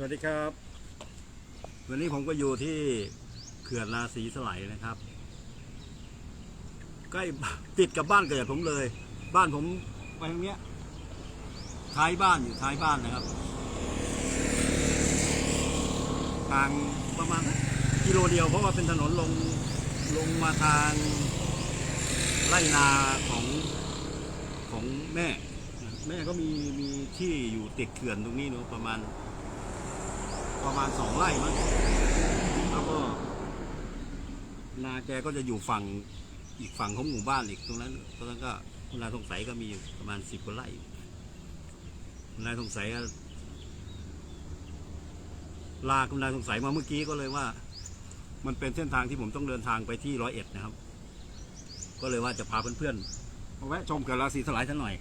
สวัสดีครับ วันนี้ผมก็อยู่ที่เขื่อนราศีสไลด์นะครับ ใกล้ติดกับบ้านเกิดผมเลย บ้านผมไปทางเนี้ยท้ายบ้านอยู่ท้ายบ้านนะครับทางประมาณกิโลเดียวเพราะว่าเป็นถนนลงลงมาทางไร่นาของของแม่ แม่ก็มีมีที่อยู่ติดเขื่อนตรงนี้เนอะประมาณ ประมาณสองไร่มั้งแล้วก็ นาแกก็จะอยู่ฝั่งอีกฝั่งของหมู่บ้านอีกตรงนั้นตรงนั้นก็คุณนายสงสัยก็มีอยู่ประมาณสิบกว่าไร่คุณนายสงสัยก็ลาคุณนายสงสัยมาเมื่อกี้ก็เลยว่า มันเป็นเส้นทางที่ผมต้องเดินทางไปที่ร้อยเอ็ดนะครับ ก็เลยว่าจะพาเพื่อนๆมาแวะชมเขื่อนราศีสลายสักหน่อย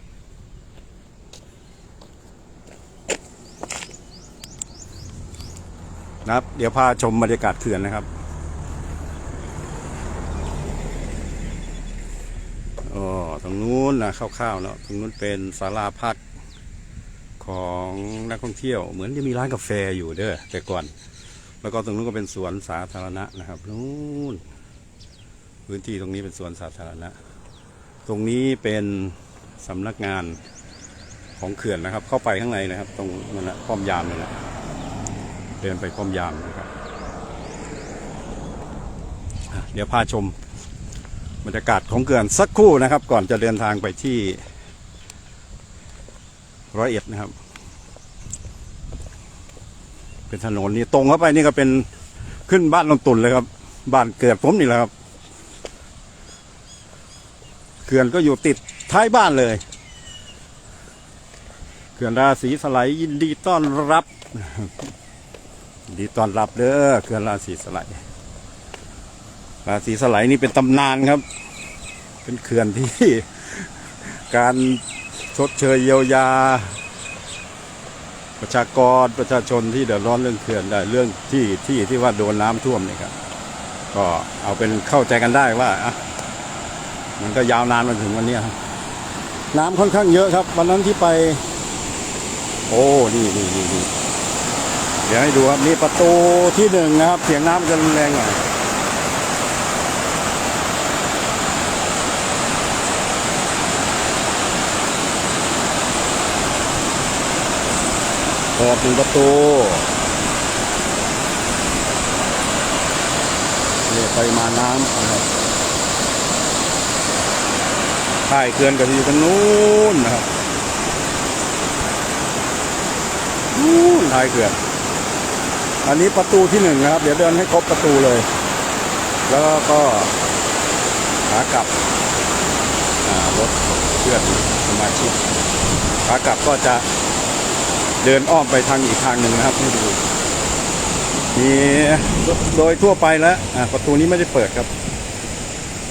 นะครับ เดี๋ยวพาชมบรรยากาศเขื่อนนะครับอ๋อตรงนู้นนะคร่าวๆเนาะตรงนู้นเป็นศาลาพักของนักท่องเที่ยว เหมือนจะมีร้านกาแฟอยู่เด้อแต่ก่อน แล้วก็ตรงนู้นก็เป็นสวนสาธารณะนะครับนู้นพื้นที่ตรงนี้เป็นสวนสาธารณะ ตรงนี้เป็นสำนักงานของเขื่อนนะครับ เข้าไปข้างในนะครับ ตรงนั่นแหละป้อมยามนั่นแหละ เดินไปป้อมยามนะครับเดี๋ยวพาชมบรรยากาศของเขื่อนสักครู่นะครับ ก่อนจะเดินทางไปที่ร้อยเอ็ดนะครับ เป็นถนนนี่ตรงเข้าไปนี่ก็เป็นขึ้นบ้านลงตุนเลยครับ บ้านเกิดผมนี่แหละครับเขื่อนก็อยู่ติดท้ายบ้านเลยเขื่อนราศีสไลด์ยินดีต้อนรับ ดีตอนรับเด้อเขื่อนราศีสไลด์ราศีสไลด์นี่เป็นตำนานครับ เป็นเขื่อนที่ การชดเชยเยียวยา ประชากรประชาชนที่เดือดร้อนเรื่องเขื่อนได้เรื่องที่ที่ที่ว่าโดนน้ำท่วมนี่ครับก็เอาเป็นเข้าใจกันได้ว่าอะมันก็ยาวนานมาถึงวันนี้ครับน้ำค่อนข้างเยอะครับ วันนั้นที่ไป โอ้นี่นี่นี่นี่ เดี๋ยวให้ดูครับนี่ประตูที่หนึ่งนะครับ เสียงน้ำจะรุนแรงหน่อยเปิดถึงประตูเนี่ปริมาน้ำนะครับท้ายเขื่อนก็อยู่ตรงนู้นนะครับนู้นท้ายเขื่อน อันนี้ประตูที่หนึ่งนะครับ เดี๋ยวเดินให้ครบประตูเลย แล้วก็ขากลับรถเพื่อนสมาชิกขากลับก็จะเดินอ้อมไปทางอีกทางหนึ่งนะครับให้ดูมีโดยทั่วไปแล้วประตูนี้ไม่ได้เปิดครับ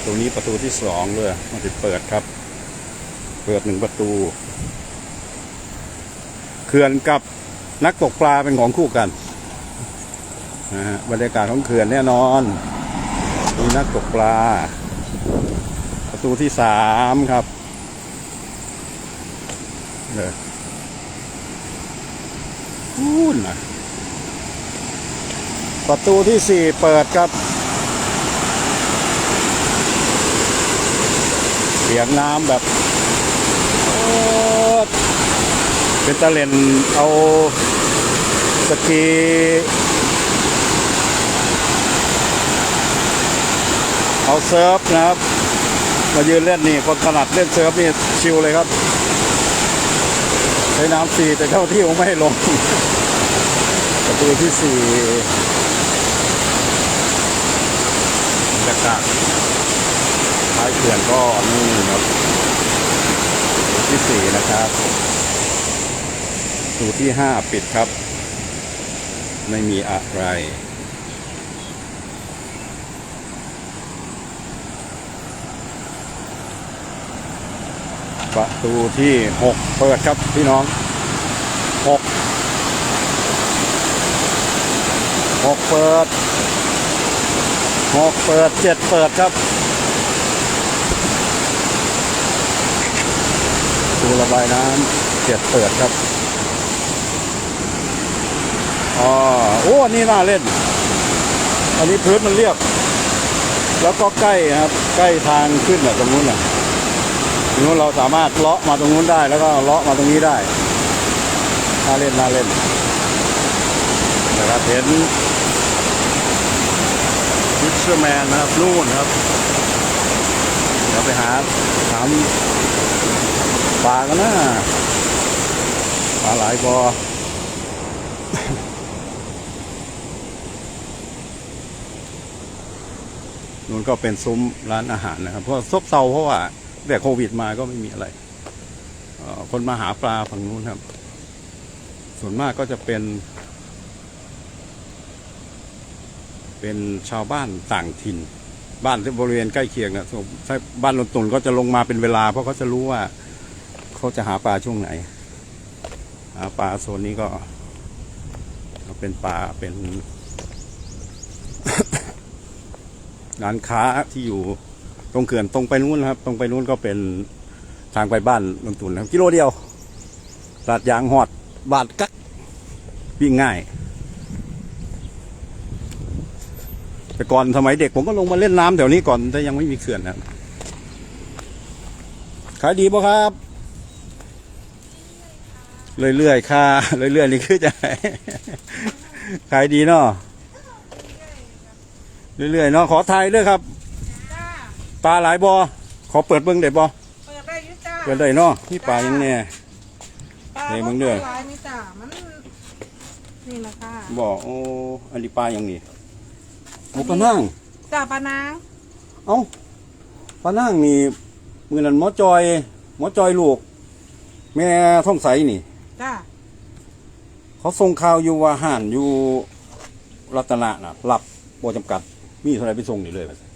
ตรงนี้ประตูที่สองเลยไม่ได้เปิดครับ เปิดหนึ่งประตูเขื่อนกับนักตกปลาเป็นของคู่กัน นะฮะบรรยากาศของเขื่อนแน่นอน มีนักตกปลา ประตูที่สามครับเออนู่นนะประตูที่สี่เปิดครับเสียงน้ำแบบเป็นตะเลนเอาสกี เอาเซิร์ฟนะครับ มายืนเล่นนี่คนถนัดเล่นเซิร์ฟนี่ชิลเลยครับ ใช้น้ำฟรีแต่เจ้าที่ผมไม่ลงประตูที่สี่บรรยากาศท้ายเขื่อนก็นี่ครับที่สี่นะครับประตูที่ห้าปิดครับ ไม่มีอะไร ประตูที่หกเปิดครับพี่น้องหกหกเปิดหกเปิดเจ็ดเปิดครับตูระบายน้ำเจ็ดเปิดครับอ๋อโอ้อันนี่น่าเล่น อันนี้พื้นมันเรียบ แล้วก็ใกล้ครับ ใกล้ทางขึ้นอะตรงนู้นน่ะ นู้นเราสามารถเลาะมาตรงนู้นได้แล้วก็เลาะมาตรงนี้ได้น่าเล่นน่าเล่นนะครับเห็นฟิชเชอร์แมนนะครับนู่นครับเดี๋ยวไปหาถามปลากันนะปลาหลายบอนู่นก็เป็นซุ้มร้านอาหารนะครับ เพราะซบเซาเพราะว่า แต่โควิดมาก็ไม่มีอะไร คนมาหาปลาฝั่งนู้นครับ ส่วนมากก็จะเป็น เป็นชาวบ้านต่างถิ่น บ้านที่บริเวณใกล้เคียงนะถ้าบ้านลนตุนก็จะลงมาเป็นเวลา เพราะเขาจะรู้ว่าเขาจะหาปลาช่วงไหน หาปลาโซนนี้ก็ก็เป็นปลาเป็นร้านค้าที่อยู่ ตรงเขื่อนตรงไปนู้นนะครับ ตรงไปนู้นก็เป็นทางไปบ้านลนตุนนะครับกิโลเดียวลาดยางหอดบาทกักวิ่งง่าย แต่ก่อนสมัยเด็กผมก็ลงมาเล่นน้ำแถวนี้ก่อนแต่ยังไม่มีเขื่อนนะขายดีป่ะครับเรื่อยๆค่ะเรื่อยๆนี่คือจะขายดีเนาะเรื่อยๆเนาะขอทายด้วยครับ ลาหลายบอขอเปิดเบิ้งได้บอเปิดได้อยุจ้าเปิดได้เนาะนี่ปลายังแน่ ปลาไหนมึงเด้อลายนี่จ้ามันนี่นะคะบอกโอ้อันนี้ปลาอย่างนี้โอ้ปลานั่งจ้าปลานางเอ้าปลานั่งนี่มือนั้นหมอจอยหมอจอยลูก แม่ท่องใสนี่ จ้าเขาส่งข่าวอยู่ว่าห่านอยู่รัตนะน่ะรับบ่จำกัด มีเท่าไหรไปส่งนี่เลยจ้า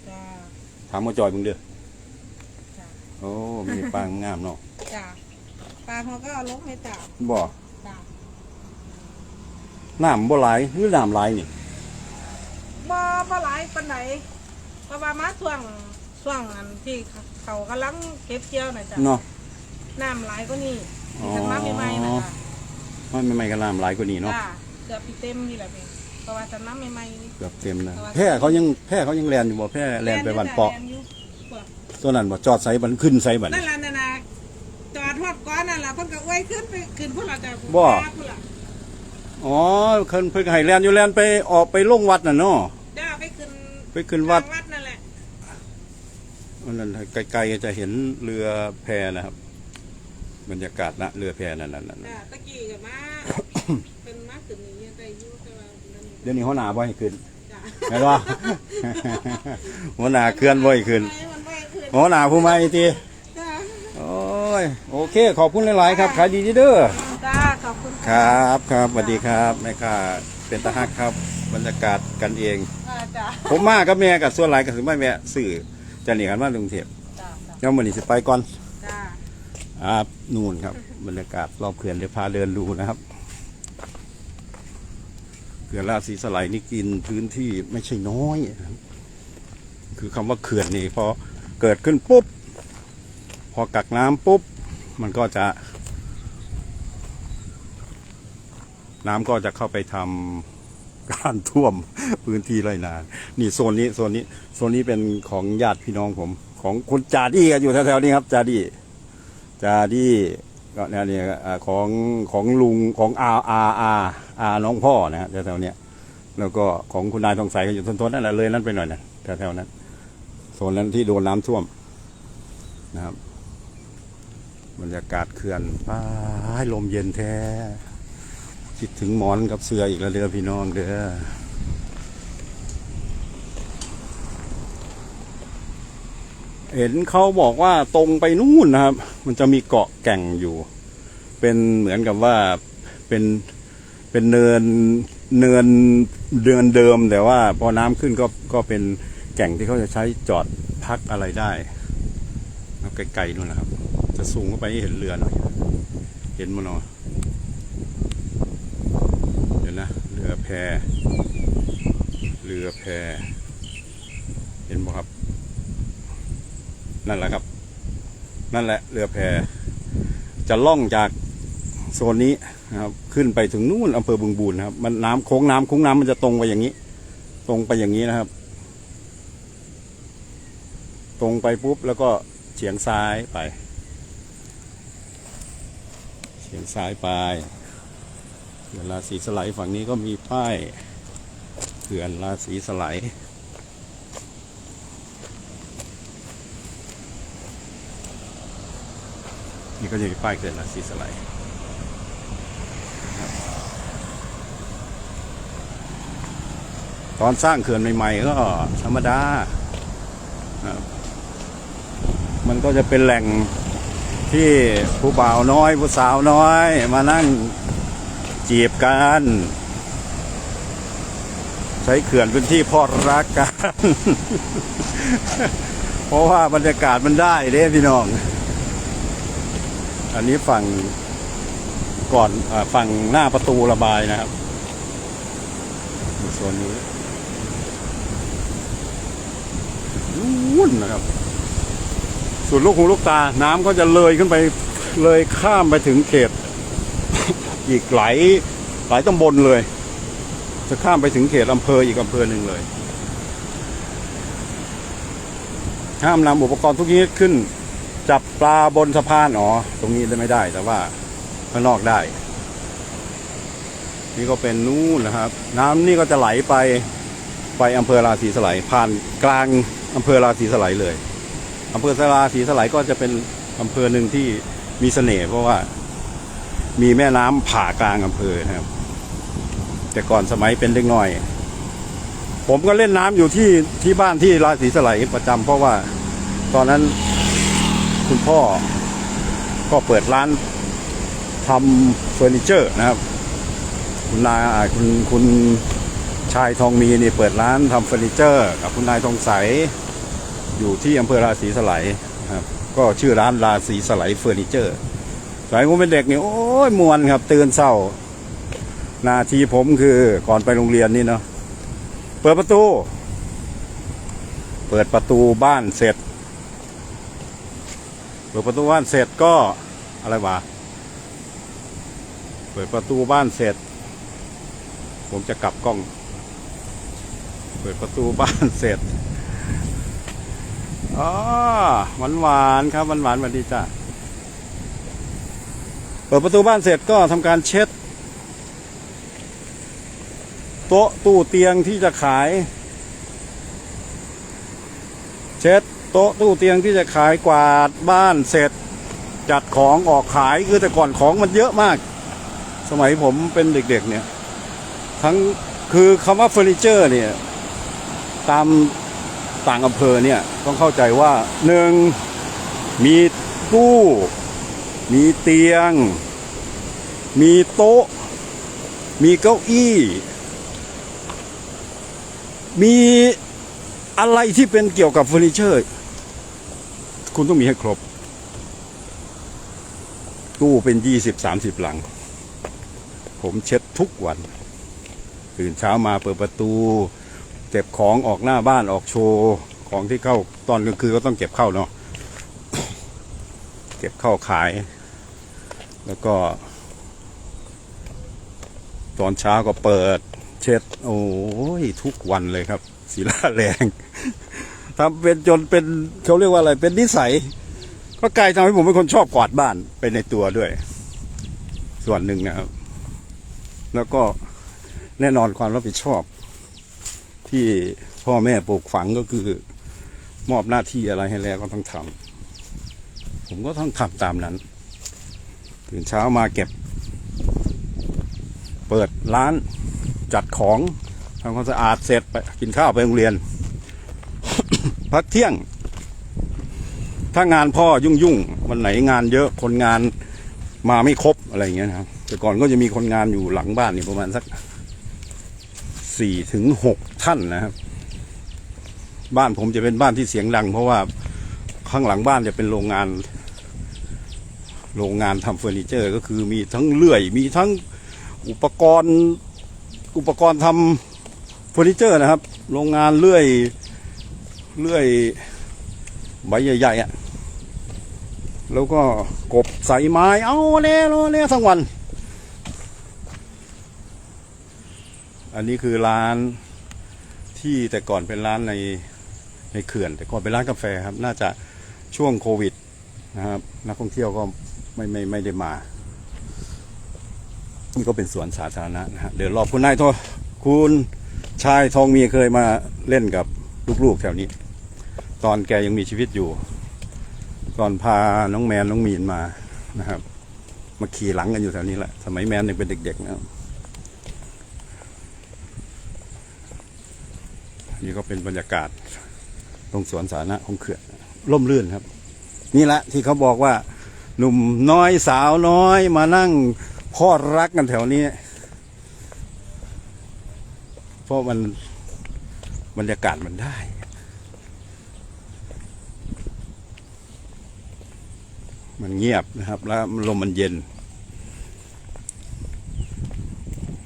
ถามหมอจอยมึงเด้อจ้าโอ้มีปลางามเนาะจ้าปลาเขาก็เอาลงให้จ้าบ่จ้าน้ำบ่หลายหรือน้ำหลายนี่บ่ปลาไหลปานไหนเพราะว่ามาช่วงช่วงอันที่เขากำลังเก็บเกี่ยวน่ะจ้าเนาะ น้ำไหลก็นี่อ๋อที่ทำมาใหม่ๆนะจ้ามันไม่ไม่ก็น้ำหลายกว่านี้เนาะ จ้าเกือบพี่เต็มนี่แหละพี่ เพราะว่าทำน้ำใหม่ๆนี่เกือบเต็มนะแพร่เขายังแพร่เขายังแลนอยู่บ่แพร่แลนไปวันเปาะแล่นอยู่จ้ะตัวนั้นบ่จอดไซบันขึ้นไซบัน นั่นแหละนั่นน่ะจอดทอดก้อนนั่นแหละเพิ่นก็อวยขึ้นไปขึ้นพวกเราจะบ่พวกเราอ๋อเพิ่นเพิ่นก็ให้แลนอยู่แลนไปออกไปลงวัดน่ะเนาะจ้าไปขึ้นไปขึ้นวัดทางวัดนั่นแหละอันนั้นไกลๆก็จะเห็นเรือแพนะครับ บรรยากาศนะเรือแพนั่นนั่นนั่นจ้าตะกี้ก็มา เป็นมาขึ้นนี่ได้อยู่แต่ว่านั่น เดี๋ยวนี้หัวหน้าบ่ให้ขึ้นจ้าเห็นบ่หัวหน้าเคลื่อนบ่ให้ขึ้นมันไม่ขึ้นหัวหน้าผู้ใหม่ติจ้าโอ้ยโอเค ขอบคุณหลาย ๆ ครับขายดีเด้อจ้าขอบคุณครับครับสวัสดีครับแม่ค้าเป็นตาฮักครับบรรยากาศกันเองอ่าจ้าผมมากับแม่กับส่วนหลายก็คือไม่แม่สื่อจะหนีกันมากรุงเทพจ้าจ้าแล้วมันนี่สิไปก่อนจ้าอ่านู่นครับ บรรยากาศรอบเขื่อนเดี๋ยวพาเดินดูนะครับเขื่อนราชสีสไลนี่กินพื้นที่ไม่ใช่น้อย คือคำว่าเขื่อนนี่พอเกิดขึ้นปุ๊บ พอกักน้ำปุ๊บ มันก็จะ น้ำก็จะเข้าไปทำการท่วมพื้นที่ไรนา นี่โซนนี้โซนนี้โซนนี้เป็นของญาติพี่น้องผม ของคุณจาดี้อยู่แถวๆนี้ครับ จาดี้จาดี้ ก็เนี่ยนี่ของของลุงของอาอาอาอาน้องพ่อนะฮะแถวๆเนี้ยแล้วก็ของคุณนายทองใสก็อยู่ต้นๆนั่นแหละเลยนั่นไปหน่อยนะแถวๆนั้นโซนนั้นที่โดนน้ำท่วมนะครับบรรยากาศเขื่อนป้าลมเย็นแท้ คิดถึงหมอนกับเสืออีกแล้วเด้อพี่น้องเด้อ เห็นเขาบอกว่าตรงไปนู่นนะครับ มันจะมีเกาะแก่งอยู่ เป็นเหมือนกับว่าเป็นเป็นเนินเนินเดินเดิม แต่ว่าพอน้ำขึ้นก็ก็เป็นแก่งที่เขาจะใช้จอดพักอะไรได้ไกลๆนู่นนะครับ จะสูงเข้าไปให้เห็นเรือหน่อยเห็นมันเนาะเดี๋ยวนะเรือแพเรือแพเห็นบ่ครับ นั่นแหละครับ นั่นแหละเรือแพจะล่องจากโซนนี้นะครับขึ้นไปถึงนู่นอำเภอบึงบูรนะครับ มันน้ำโค้งน้ำโค้งน้ำมันจะตรงไปอย่างนี้ ตรงไปอย่างนี้นะครับ ตรงไปปุ๊บแล้วก็เฉียงซ้ายไป เฉียงซ้ายไปเขื่อนราศีสไลด์ฝั่งนี้ก็มีป้ายเขื่อนราศีสไลด์ นี่ก็จะมีป้ายเขื่อนราศีสไลด์ตอนสร้างเขื่อนใหม่ๆก็ธรรมดาครับมันก็จะเป็นแหล่งที่ผู้บ่าวน้อย ผู้สาวน้อย มานั่งจีบกัน ใช้เขื่อนเป็นที่พอดรักกัน เพราะว่าบรรยากาศมันได้เด้พี่น้อง อันนี้ฝั่งก่อนอฝั่งหน้าประตูระบายนะครับโซนนี้นู่นนะครับ ส่วนลูกหูลูกตา น้ำก็จะเลยขึ้นไปเลยข้ามไปถึงเขต อีกหลายหลายตำบลเลย จะข้ามไปถึงเขตอำเภออีกอำเภอหนึ่งเลย ห้ามนำอุปกรณ์ทุกชนิดขึ้น จับปลาบนสะพานอ๋อตรงนี้ได้ไม่ได้ แต่ว่าข้างนอกได้ นี่ก็เป็นนู่นนะครับ น้ำนี่ก็จะไหลไปไปอำเภอราศีสไลผ่านกลางอำเภอราศีสไลเลยอำเภอสราศีสไลก็จะเป็นอำเภอหนึ่งที่มีเสน่ห์เพราะว่ามีแม่น้ำผ่ากลางอำเภอครับ แต่ก่อนสมัยเป็นเด็กน้อย ผมก็เล่นน้ำอยู่ที่ที่บ้านที่ราศีสไลประจำเพราะว่าตอนนั้น พ่อ ก็เปิดร้านทำเฟอร์นิเจอร์นะครับ คุณนายคุณคุณชายทองมีนี่เปิดร้านทำเฟอร์นิเจอร์กับคุณนายทองใส อยู่ที่อำเภอราศีสไลยครับก็ชื่อร้านราศีสไลยเฟอร์นิเจอร์สมัยผมเป็นเด็กนี่โอ้ยมวนครับ ตื่นเศร้า นาทีผมคือก่อนไปโรงเรียนนี่เนาะเปิดประตู เปิดประตูบ้านเสร็จ เปิดประตูบ้านเสร็จก็อะไรวะเปิดประตูบ้านเสร็จ ผมจะกลับกล้อง เปิดประตูบ้านเสร็จอ๋อหวานหวานครับหวานหวานสวัสดีจ้าเปิดประตูบ้านเสร็จก็ทำการเช็ด โต๊ะตู้เตียงที่จะขาย เช็ด โต๊ะตู้เตียงที่จะขายกวาดบ้านเสร็จ จัดของออกขายคือแต่ก่อนของมันเยอะมาก สมัยผมเป็นเด็กๆเนี่ย ทั้งคือคำว่าเฟอร์นิเจอร์เนี่ย ตามต่างอำเภอเนี่ย ต้องเข้าใจว่าหนึ่งมีตู้มีเตียง มีโต๊ะ มีเก้าอี้ มีอะไรที่เป็นเกี่ยวกับเฟอร์นิเจอร์ คุณต้องมีให้ครบ ตู้เป็นยี่สิบสามสิบหลัง ผมเช็ดทุกวัน ตื่นเช้ามาเปิดประตู เก็บของออกหน้าบ้านออกโชว์ ของที่เข้าตอนกลางคืนก็ต้องเก็บเข้าเนาะเก็บเข้าขาย แล้วก็ ตอนเช้าก็เปิด เช็ด โอ้ยทุกวันเลยครับศิลาแรง ทำเป็นจนเป็นเขาเรียกว่าอะไรเป็นนิสัย ก็กลายทำให้ผมเป็นคนชอบกวาดบ้านไปในตัวด้วย ส่วนหนึ่งนะครับ แล้วก็แน่นอนความรับผิดชอบ ที่พ่อแม่ปลูกฝังก็คือ มอบหน้าที่อะไรให้แล้วก็ต้องทำผมก็ต้องทำตามนั้นตื่นเช้ามาเก็บ เปิดร้านจัดของทำความสะอาดเสร็จไปกินข้าวไปโรงเรียน พักเที่ยง ถ้างานพ่อยุ่งยุ่งๆวันไหนงานเยอะคนงานมาไม่ครบอะไรอย่างเงี้ยนะครับ แต่ก่อนก็จะมีคนงานอยู่หลังบ้านนี่ประมาณสักสี่ถึงหกท่านนะครับ บ้านผมจะเป็นบ้านที่เสียงดัง เพราะว่าข้างหลังบ้านจะเป็นโรงงาน โรงงานทำเฟอร์นิเจอร์ ก็คือมีทั้งเลื่อย มีทั้งอุปกรณ์อุปกรณ์ทำเฟอร์นิเจอร์นะครับ โรงงานเลื่อย เลื่อยใบใหญ่ๆอะ แล้วก็กบใส่ไม้ เอาเล่โลเล่ทั้งวัน อันนี้คือร้านที่แต่ก่อนเป็นร้านในในเขื่อน แต่ก่อนเป็นร้านกาแฟครับ น่าจะช่วงโควิดนะครับ นักท่องเที่ยวก็ไม่ไม่ไม่ได้มา นี่ก็เป็นสวนสาธารณะนะฮะเดี๋ยวรอบคุณนายโทคุณชายทองมีเคยมาเล่นกับลูกๆแถวนี้ ตอนแกยังมีชีวิตอยู่ ตอนพาน้องแมนน้องมีนมานะครับ มาขี่หลังกันอยู่แถวนี้แหละ สมัยแมนยังเป็นเด็กๆนะครับนี่ก็เป็นบรรยากาศตรงสวนสาธารณะของเขื่อนร่มรื่นครับ นี่แหละที่เขาบอกว่าหนุ่มน้อยสาวน้อยมานั่งพอดรักกันแถวนี้ เพราะมันบรรยากาศมันได้ มันเงียบนะครับ แล้วลมมันเย็น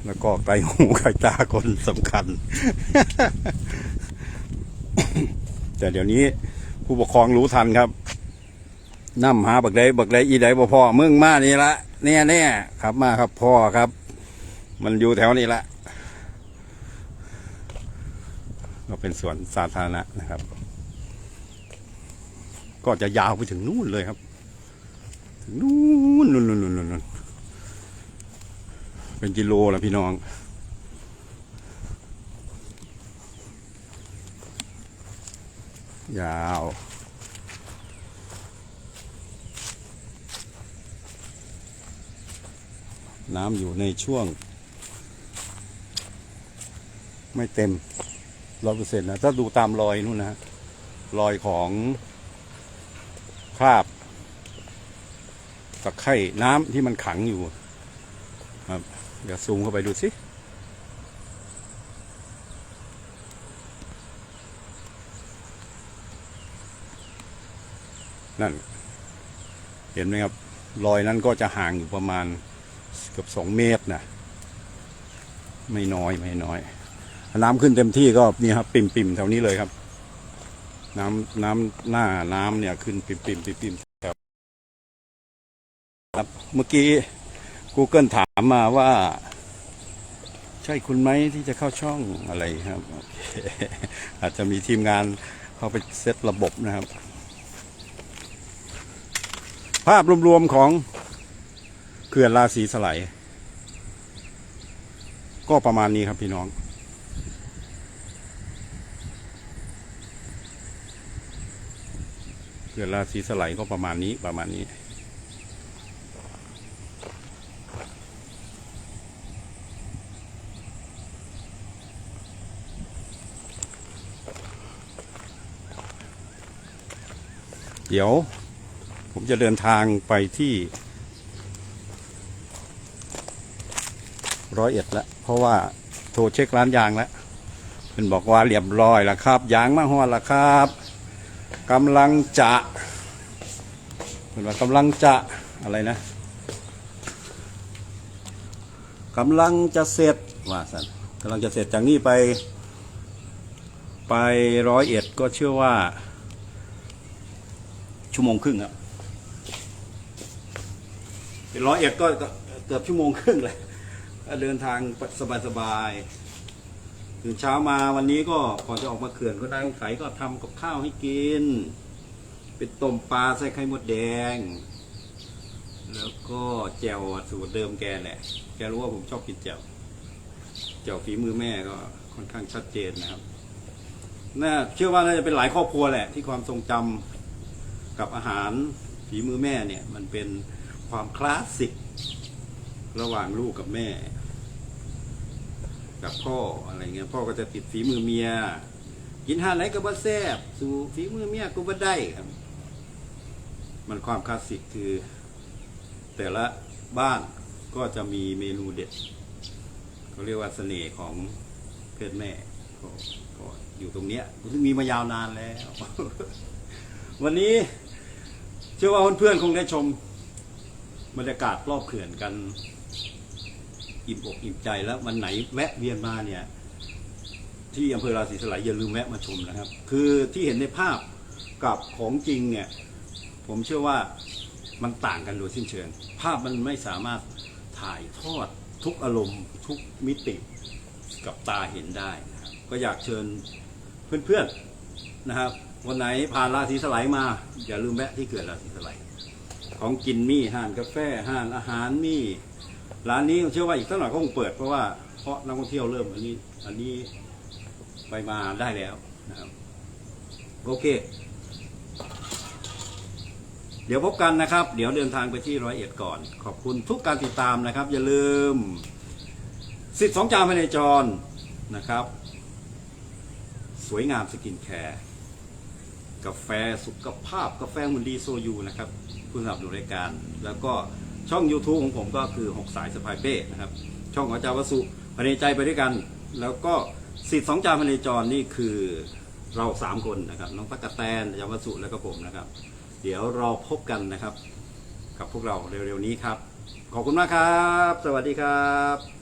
แล้วก็ไกลหูไกลตาคนสำคัญ แต่เดี๋ยวนี้ผู้ปกครองรู้ทันครับนำหาบักใดบักใดอีใดบ่พ่อมึงมานี่ละเนี่ยเนี่ยครับมาครับพ่อครับ มันอยู่แถวนี้ละก็เป็นสวนสาธารณะนะครับ ก็จะยาวไปถึงนู่นเลยครับ นู่นนู่นนู่นนู่นนู่นเป็นกิโลแล้วพี่น้อง ยาวน้ำอยู่ในช่วง ไม่เต็มร้อยเปอร์เซ็นต์นะ ถ้าดูตามรอยนู่นนะรอยของคราบ ตะไคร่น้ำที่มันขังอยู่ ครับ เดี๋ยวซูมเข้าไปดูสินั่น เห็นไหมครับ รอยนั้นก็จะห่างอยู่ประมาณเกือบสองเมตรนะไม่น้อยไม่น้อย น้ำขึ้นเต็มที่ก็นี่ครับ ปิ่มปิ่มๆแถวนี้เลยครับ น้ำน้ำหน้าน้ำเนี่ย ขึ้นปิ่มปิ่มปิ่มปิ่ม ครับเมื่อกี้ Google ถามมาว่า ใช่คุณไหมที่จะเข้าช่องอะไรครับออาจจะมีทีมงานเข้าไปเซตระบบนะครับ ภาพรวมๆของเขื่อนราศีสไลก็ประมาณนี้ครับพี่น้องเขื่อนราศีสไลก็ประมาณนี้ประมาณนี้ ดี๋ยว ผมจะเดินทางไปที่ ร้อยเอ็ดแล้วเพราะว่าโทรเช็คร้านยางแล้วเพิ่นบอกว่าเรียบร้อยแล้วครับยางมาฮอดแล้วครับกำลังจะเพิ่นว่ากำลังจะอะไรนะกำลังจะเสร็จว่าสันกำลังจะเสร็จจากนี้ไป ไปร้อยเอ็ดก็เชื่อว่า ชั่วโมงครึ่งครับเป็นร้อยเอ็ดก็เกือบชั่วโมงครึ่งเลยเดินทางสบายๆตื่นเช้ามาวันนี้ก็ก่อนจะออกมาเขื่อนก็ได้ต้องใสก็ทำกับข้าวให้กิน เป็นต้มปลาใส่ไข่มดแดง แล้วก็แจ่วสูตรเดิมแกแหละ แกรู้ว่าผมชอบกินแจ่วแจ่วฝีมือแม่ก็ค่อนข้างชัดเจนนะครับน่าเชื่อว่าน่าจะเป็นหลายครอบครัวแหละ ที่ความทรงจำ กับอาหารฝีมือแม่เนี่ยมันเป็นความคลาสสิกระหว่างลูกกับแม่ กับพ่ออะไรเงี้ยพ่อก็จะติดฝีมือเมีย กินอาหารไหนก็บ่แซ่บสู่ฝีมือเมียก็บ่ได้ครับ มันความคลาสสิกคือ แต่ละบ้านก็จะมีเมนูเด็ดเขาเรียกว่าเสน่ห์ของเพศแม่ก็ก็อยู่ตรงเนี้ยซึ่งมีมายาวนานแล้ว วันนี้ เชื่อว่าเพื่อนๆคงได้ชมบรรยากาศรอบเขื่อนกัน อิ่มอกอิ่มใจแล้ววันไหนแวะเวียนมาเนี่ย ที่อำเภอราศีสไลยอย่าลืมแวะมาชมนะครับ คือที่เห็นในภาพกับของจริงเนี่ย ผมเชื่อว่ามันต่างกันโดยสิ้นเชิง ภาพมันไม่สามารถถ่ายทอดทุกอารมณ์ทุกมิติกับตาเห็นได้นะครับก็อยากเชิญเพื่อนๆนะครับ วันไหนผ่านราศีสไลด์มา อย่าลืมแวะที่เกิดราศีสไลด์ของกินมีห้านกาแฟห้านอาหารมีร้านนี้ผมเชื่อว่าอีกสักหน่อยก็คงเปิดเพราะว่าเพราะนักท่องเที่ยวเริ่มอันนี้ อันนี้ไปมาได้แล้วนะครับ โอเค เดี๋ยวพบกันนะครับ เดี๋ยวเดินทางไปที่ร้อยเอ็ดก่อน ขอบคุณทุกการติดตามนะครับ อย่าลืมสิทธิ์สองจามภายในจรนะครับ สวยงามสกินแคร์ กาแฟสุขภาพกาแฟหุ่นดีโซยูนะครับผู้สนับสนุนรายการ แล้วก็ช่อง YouTube ของผมก็คือ 6 สายสปายเป้นะครับ ช่องของอาจารย์วสุภายในใจไปด้วยกัน แล้วก็สิทธิ์สองจามภายในจรนี่คือเราสามคนนะครับน้องตั๊กกะแตนอาจารย์วสุแล้วก็ผมนะครับ เดี๋ยวรอพบกันนะครับ กับพวกเราเร็วๆนี้ครับ ขอบคุณมากครับ สวัสดีครับ